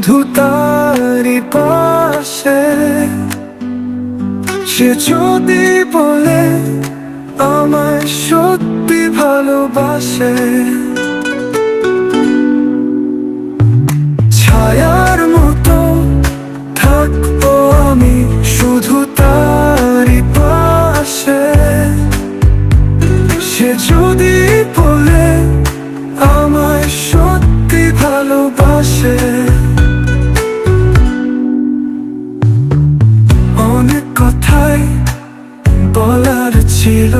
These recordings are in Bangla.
শুধু তারি পাশে, সে যদি বলে আমায় সত্যি ভালোবাসে। ছায়ার মতো থাকব আমি শুধু তারি পাশে। সে যদি বলে ছিল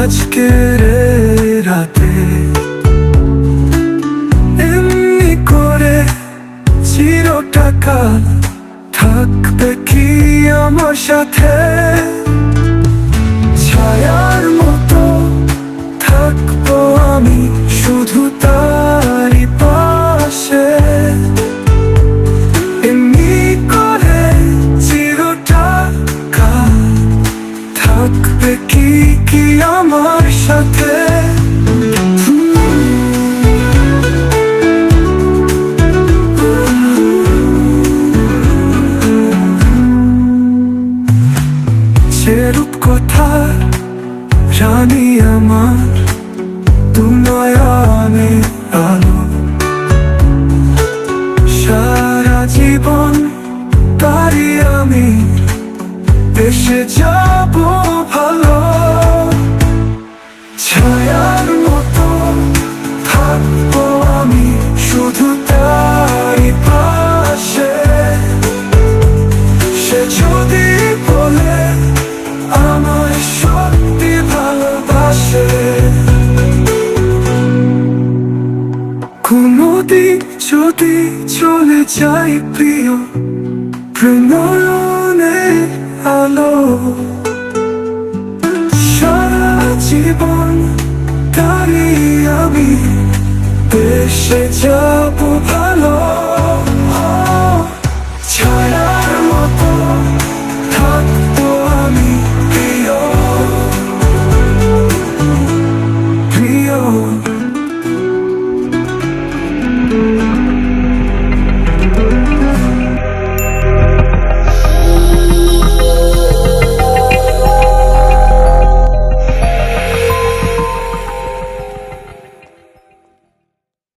আজকের রাতে। এমনি করে চিরটাকা থাকবে কি আমার সাথে? কি আমার সাথে? সেরূপ কথা রানী আমার, দুনয়নে আলো। সারা জীবন তারি আমি এসে যাব কোনদিন যদি চলে যাই প্রিয় প্রণয়নে আলো সারা জীবন তারি আমি দেশে যাব